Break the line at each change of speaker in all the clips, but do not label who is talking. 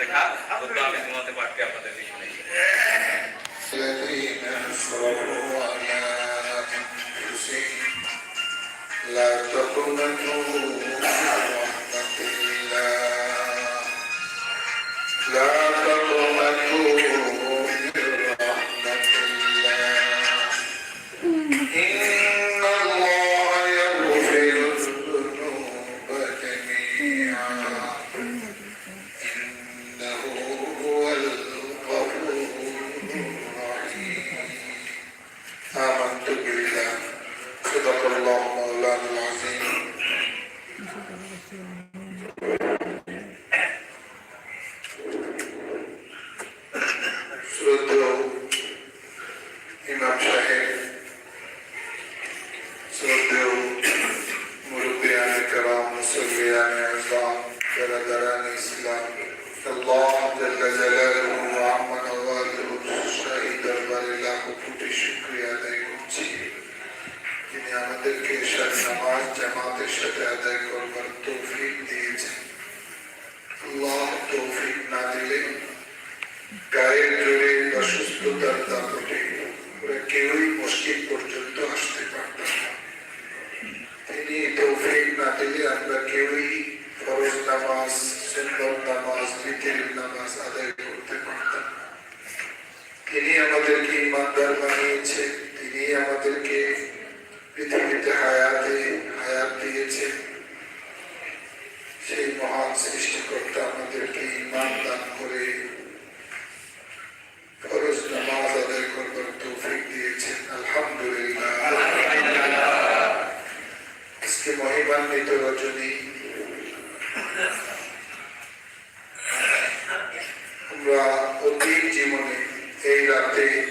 লেখা তো আমি ঘুমাতে পারছি আপনাদেরকে শুনেছি
الذين أسرفوا على أنفسهم لا تقنطوا من رحمة الله لا ইমাম সাহেব শ্রদ্ধেয় মুরব্বিয়ান کرام মুসল্লিয়ান আযম برادران ইসলাম আল্লাহ জাল্লা জালালুহু ওয়া আম্মা নওয়ালুহু শাহী দরবারে লাখো কোটি শুকরিয়া আদায় করছি তিনি আমাদেরকে এশার নামাজ জামাতের সাথে আদায় করবার তৌফিক দিয়েছেন আল্লাহ তৌফিক না দিলে গায়ের জোরে অসুস্থতার দাপটে ওরা কেউই মসজিদ পর্যন্ত আসতে পারতাম তিনি তৌফিক না দিলে আমরা কেউই ফরজ নামাজ সুন্দর নামাজ বিতির নামাজ আদায় করতে পারতাম তিনি আমাদেরকে ইমানদার বানিয়েছেন তিনি আমাদেরকে পৃথিবীতে হায়াতে হায়াত দিয়েছেন সেই মহান সৃষ্টিকর্তা আমাদেরকে ইমান দান এই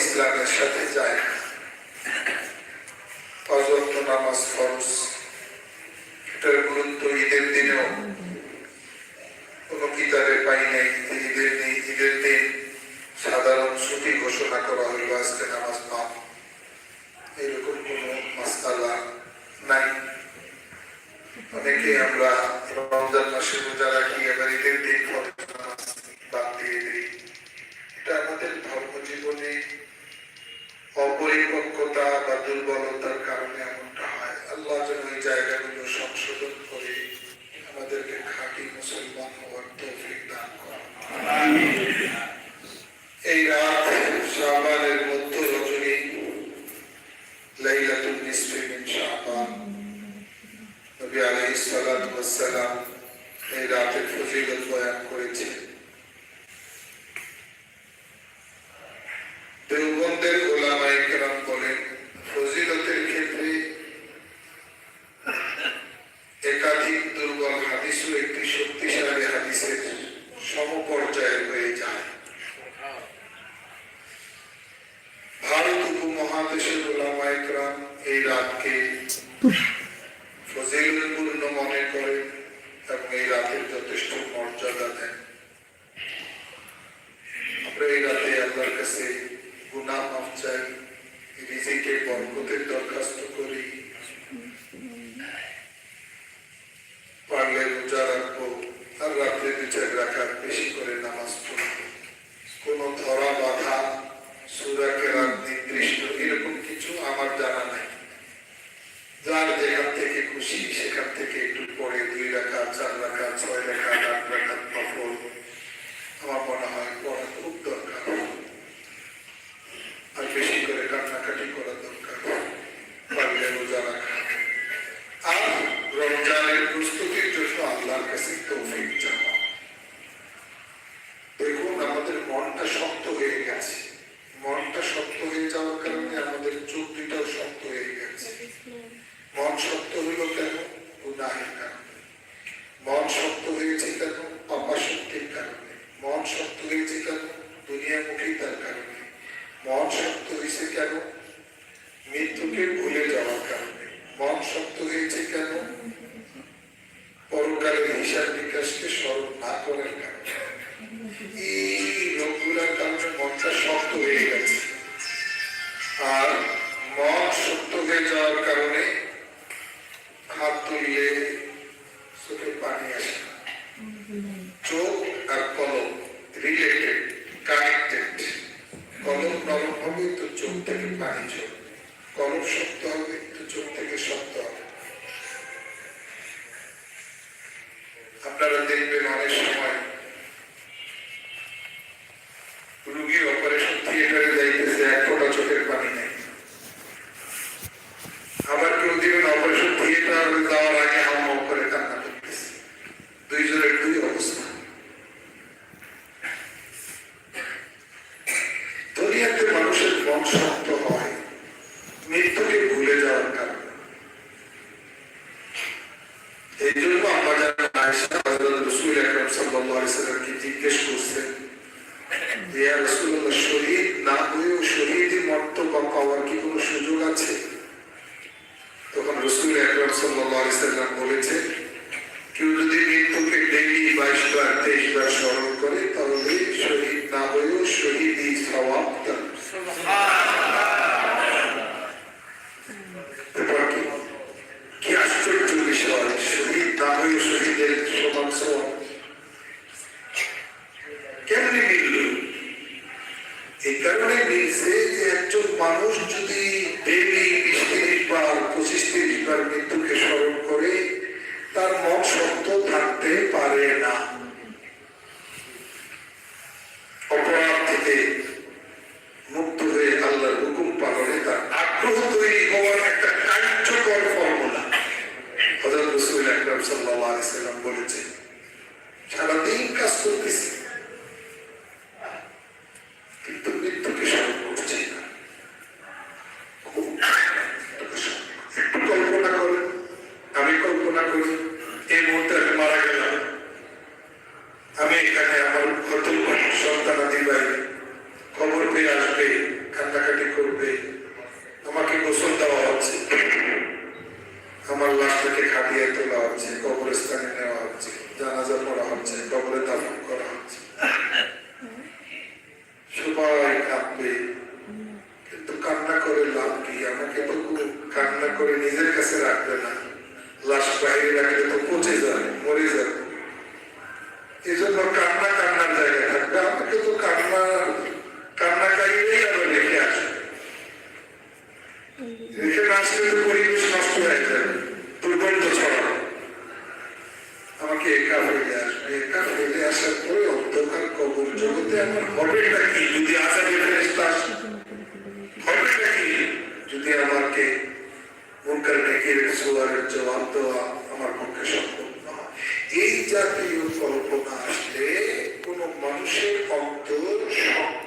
ইসলামের সাথে যায়। অযত্ন নামাজ ফরজ। এটার গুরুত্ব ঈদের দিনেও। কোনো কিতাবে পাই নাই, ঈদের দিন ঈদের দিন সাধারণ ছুটি ঘোষণা করা হইল আজকে নামাজ পান এরকম কোনো মাসালা নাই। অনেকে আমরা অপরিপক্কতা বা দুর্বলতার কারণে এমনটা হয়, আল্লাহ যেন এই জায়গাগুলো সংশোধন করে আমাদেরকে খাঁটি মুসলমান হওয়ার তৌফিক দান করেন। এই রাত শাবানের মধ্য রজনী লাইলাতুল নিসফি মিন শাবান, নবী আলাইহিস সালাতু ওয়াস সালাম এই রাতের ফজিলত বয়ান করেছেন। বেশি করে কান্নাকাটি করা দরকার, পারলে রোজা রাখা। আর রমজানের প্রস্তুতির জন্য আল্লাহর কাছে তৌফিক হয়েছে কেন? পরকালের হিসাব বিকাশকে স্মরণ না করার কারণে। এই রোগগুলার কারণে মনটা শক্ত হয়ে গেছে। আর মন শক্ত হয়ে যাওয়ার কারণে হাত তুললে সাল্লাম বলেছে, কেউ যদি মৃত্যুকে ডেলি বাইশ বার, তেইশ বার স্মরণ করে, তাহলে শহীদ না হয়েও শহীদ স্বভাব যে একজন মানুষ যদি ডেলি বিশ তিরিশ বার, পঁচিশ তিরিশ বার মৃত্যুকে সাল্লাম বলেছেন কাজ করতেছি, কিন্তু মৃত্যুকে স্মরণ করছি না। কল্পনা করেন, আমি কল্পনা করি, এই মুহূর্তে আমি মারা গেলাম। আমি এখানে যদি আমাকে মুনকার নাকিরের সোয়ারের জবাব দেওয়া আমার পক্ষে সম্ভব না। এই জাতীয় কল্পনা আসলে কোনো মানুষের অন্তর সম্ভব